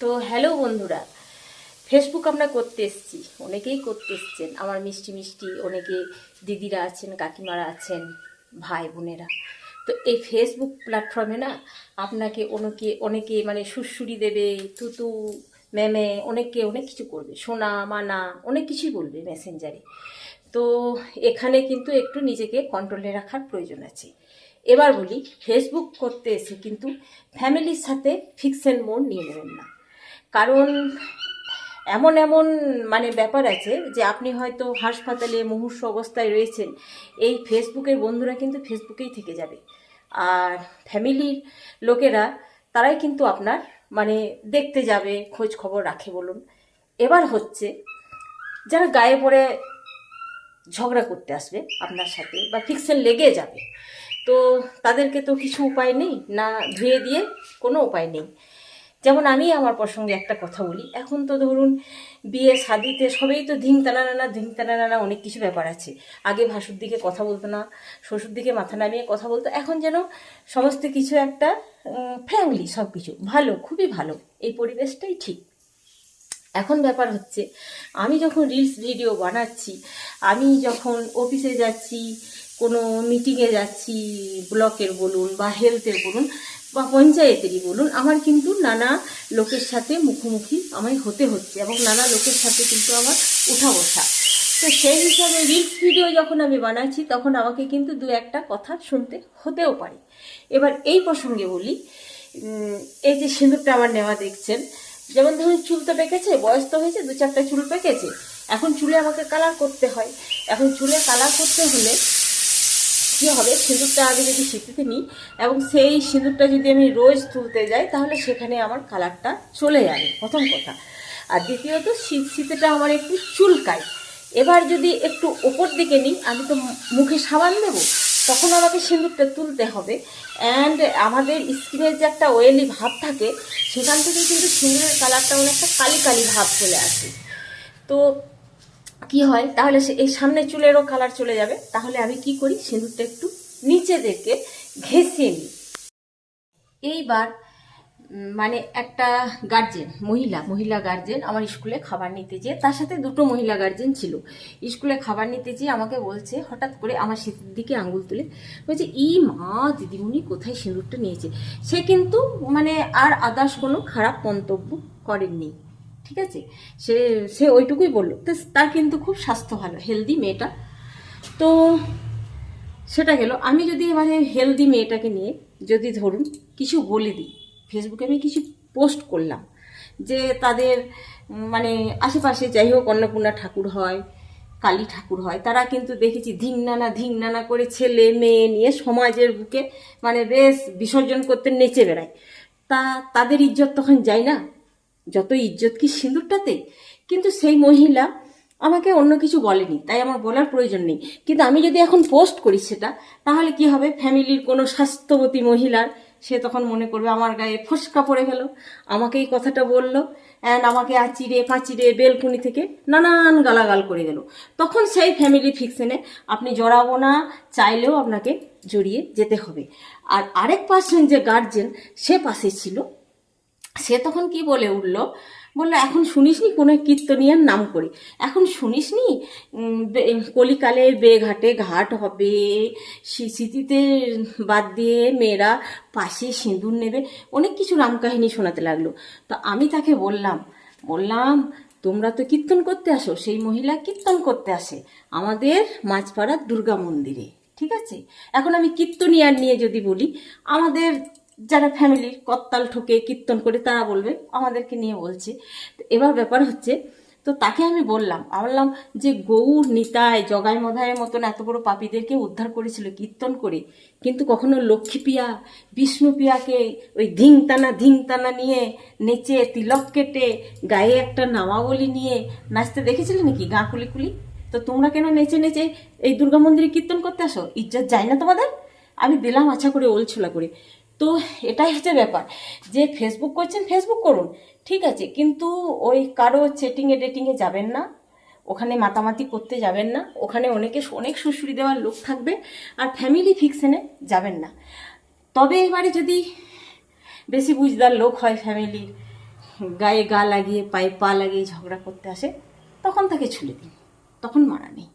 তো হ্যালো বন্ধুরা ফেসবুক আমরা করতে এসেছি, অনেকেই করতে এসছেন। আমার মিষ্টি মিষ্টি অনেকে দিদিরা আছেন, কাকিমারা আছেন, ভাই বোনেরা। তো এই ফেসবুক প্ল্যাটফর্মে না আপনাকে অনেকে অনেকে মানে সুরসুরি দেবে, তুতু ম্যামে অনেকে অনেক কিছু করবে। সোনা, মানা, অনেক কিছুই বলবে মেসেঞ্জারে তো এখানে কিন্তু একটু নিজেকে কন্ট্রোলে রাখার প্রয়োজন আছে। এবার বলি ফেসবুক করতে এসে কিন্তু ফ্যামিলির সাথে ফিক্সেন মোড নিয়ে নেবেন না। কারণ এমন এমন মানে ব্যাপার আছে যে আপনি হয়তো হাসপাতালে মুমূর্ষ অবস্থায় রয়েছেন, এই ফেসবুকের বন্ধুরা কিন্তু ফেসবুকেই থেকে যাবে। আর ফ্যামিলির লোকেরা, তারাই কিন্তু আপনার মানে দেখতে যাবে, খোঁজ খবর রাখে বলুন। এবার হচ্ছে, যারা গায়ে পড়ে ঝগড়া করতে আসবে আপনার সাথে বা ফিক্সেন লেগে যাবে, তো তাদেরকে তো কিছু উপায় নেই, না ধুয়ে দিয়ে কোনো উপায় নেই। যেমন আমি আমার প্রসঙ্গে একটা কথা বলি। এখন তো ধরুন বিয়ে, শাদিতে সবেই তো ধিং তানা নানা ধিং তানা নানা অনেক কিছু ব্যাপার আছে। আগে ভাসুর দিকে কথা বলতো না, শ্বশুর দিকে মাথা নামিয়ে কথা বলতো। এখন যেন সমস্ত কিছু একটা ফ্যামিলি সব কিছু ভালো, খুবই ভালো। এই পরিবেশটাই ঠিক। এখন ব্যাপার হচ্ছে, আমি যখন রিলস ভিডিও বানাচ্ছি, আমি যখন অফিসে যাচ্ছি, কোনো মিটিংয়ে যাচ্ছি ব্লকের বলুন বা হেলথের বলুন বা পঞ্চায়েতেরই বলুন, আমার কিন্তু নানা লোকের সাথে মুখোমুখি আমায় হতে হচ্ছে এবং নানা লোকের সাথে কিন্তু আমার উঠা বসা। তো সেই হিসাবে রিলস ভিডিও যখন আমি বানাচ্ছি, তখন আমাকে কিন্তু দু একটা কথা শুনতে হতেও পারে। এবার এই প্রসঙ্গে বলি এই যে সিঁদুরটা আমার নেওয়া দেখছেন যেমন ধরুন চুল তো পেকেছে, বয়স তো হয়েছে, দু চারটা চুল পেকেছে। এখন চুলে আমাকে কালার করতে হয়। এখন চুলে কালার করতে হলে কী হবে? সিঁদুরটা আগে যদি শীতেতে নিই এবং সেই সিঁদুরটা যদি আমি রোজ তুলতে যাই, তাহলে সেখানে আমার কালারটা চলে যাবে। প্রথম কথা। আর দ্বিতীয়ত, শীত, শীতেটা আমার একটু চুলকায়। এবার যদি একটু ওপর দিকে নিই, আমি তো মুখে সাবান দেবো। তখন আমাকে সিঁদুরটা তুলতে হবে। অ্যান্ড আমাদের স্কিনের যে একটা ওয়েলি ভাব থাকে, সেখান থেকে কিন্তু সিঁদুরের কালারটা অনেকটা কালি কালি ভাব চলে আসে। তো কি হয়? তাহলে সে, এই সামনে চুলেরও কালার চলে যাবে। তাহলে আমি কি করি? সিঁদুরটা একটু নিচে দেখে ঘেঁষে নিই। এইবার মানে একটা গার্জেন মহিলা মহিলা গার্জেন আমার স্কুলে খাবার নিতে যেয়ে, তার সাথে দুটো মহিলা গার্জেন ছিল। স্কুলে খাবার নিতে যেয়ে আমাকে বলছে, হঠাৎ করে আমার শীতের দিকে আঙুল তুলে, বলছে, ই মা, দিদিমণি কোথায় সিঁদুরটা নিয়েছে? সে কিন্তু মানে আর আদার্স কোনো খারাপ মন্তব্য করেননি, ঠিক আছে? সে সে ওইটুকুই বলল। তো তার কিন্তু খুব স্বাস্থ্য ভালো হেলদি মেয়েটা। তো সেটা গেল। আমি যদি এবারে হেলদি মেয়েটাকে নিয়ে যদি ধরুন কিছু বলে দিই ফেসবুকে আমি কিছু পোস্ট করলাম যে তাদের মানে আশেপাশে যাই হোক অন্নপূর্ণা ঠাকুর হয়, কালী ঠাকুর হয়, তারা কিন্তু দেখেছি ধিং নানা ধিংনানা ধিংনানা করে ছেলে, মেয়ে নিয়ে সমাজের বুকে মানে বেশ বিসর্জন করতে নেচে বেড়ায়। তা তাদের ইজ্জত তখন যায় না, যত ইজ্জত কি সিঁদুরটাতে? কিন্তু সেই মহিলা আমাকে অন্য কিছু বলেনি, তাই আমার বলার প্রয়োজন নেই। কিন্তু আমি যদি এখন পোস্ট করি সেটা, তাহলে কি হবে? ফ্যামিলির কোনো স্বাস্থ্যবতী মহিলার সে তখন মনে করবে আমার গায়ে ফসকা পড়ে গেল। আমাকে এই কথাটা বলল অ্যান্ড আমাকে আচিরে পাচিরে বেলকুনি থেকে নানান গালাগাল করে গেল। তখন সেই ফ্যামিলি ফিকশনে আপনি জড়াবো না, চাইলেও আপনাকে জড়িয়ে যেতে হবে। আর আরেক পার্সেন্ট যে গার্জেন সে পাশে ছিল সে তখন কি বলে উঠল? বলল, এখন শুনিসনি কোনো কীর্তনিয়ার নাম করে? এখন শুনিসনি? কলিকালে বেঘাটে ঘাট হবে স্মৃতিতে বাদ দিয়ে মেয়েরা পাশে সিঁদুর নেবে। অনেক কিছু রামকাহিনী শোনাতে লাগল। তো আমি তাকে বললাম বললাম, তোমরা তো কীর্তন করতে আসো, সেই মহিলা কীর্তন করতে আসে আমাদের মাঝপাড়ার দুর্গা মন্দিরে, ঠিক আছে? এখন আমি কীর্তনিয়ার নিয়ে যদি বলি, আমাদের যারা ফ্যামিলির কত্তাল ঠুকে, কীর্তন করে, তারা বলবে, আমাদেরকে নিয়ে বলছে। এবার ব্যাপার হচ্ছে, তো তাকে আমি বললাম বললাম যে, গৌর নিতায় জগাই মধায়ের মতন এত বড় পাপীদেরকে উদ্ধার করেছিল কীর্তন করে, কিন্তু কখনো লক্ষ্মীপিয়া বিষ্ণুপিয়াকে ওই ধিংতানা ধিংতানা নিয়ে নেচে, তিলক কেটে, গায়ে একটা নামাবলি নিয়ে নাচতে দেখেছিলে নাকি, গা কুলি কুলি? তো তোমরা কেন নেচে নেচে এই দুর্গা মন্দিরে কীর্তন করতে আসো? ইজ্জত যায় না তোমাদের? আমি দিলাম আচ্ছা করে, ওলছোলা করে। তো এটাই হচ্ছে ব্যাপার। যে ফেসবুক করছেন ফেসবুক করুন, ঠিক আছে? কিন্তু ওই কারও চেটিংয়ে ডেটিংয়ে যাবেন না। ওখানে মাতামাতি করতে যাবেন না। ওখানে অনেকে, অনেক সুশুরি দেওয়ার লোক থাকবে আর ফ্যামিলি ফিকশনে যাবেন না। তবে এবারে যদি বেশি বুঝদার লোক হয় ফ্যামিলির গায়ে গা লাগিয়ে, পায়ে পা লাগিয়ে ঝগড়া করতে আসে, তখন তাকে ছুলে দিন। তখন মারা নেই।